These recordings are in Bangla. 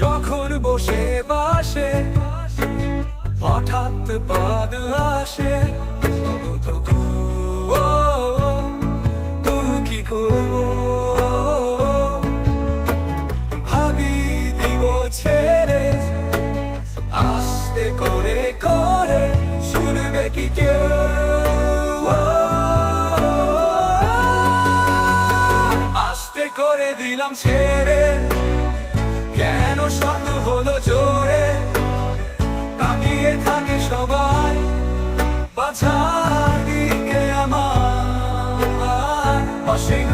যখন বসে বাসে, হঠাৎ বাদ আসে। কি করব? ভাবি দিব আস্তে করে করে শুনবে কি করে দিলাম ছেড়ে। শব্দ হলো জোরে। তাকিয়ে থাকে সবাই বাছার দিকে আমার। অসীম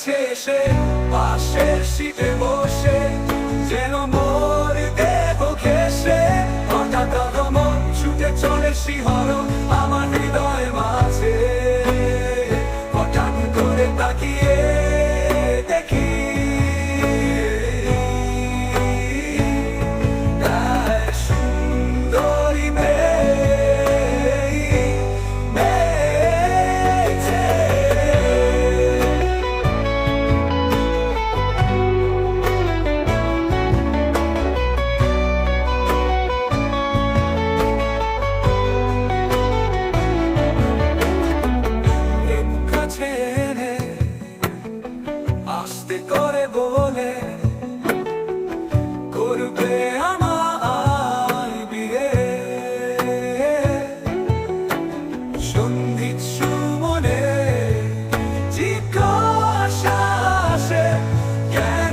কাছে এসে পাশের শীতে বসে যেন আসতে করে বলে করবে আমার বিয়ে। সন্ধিত সুমনে জিজ্ঞাসা আসে কেন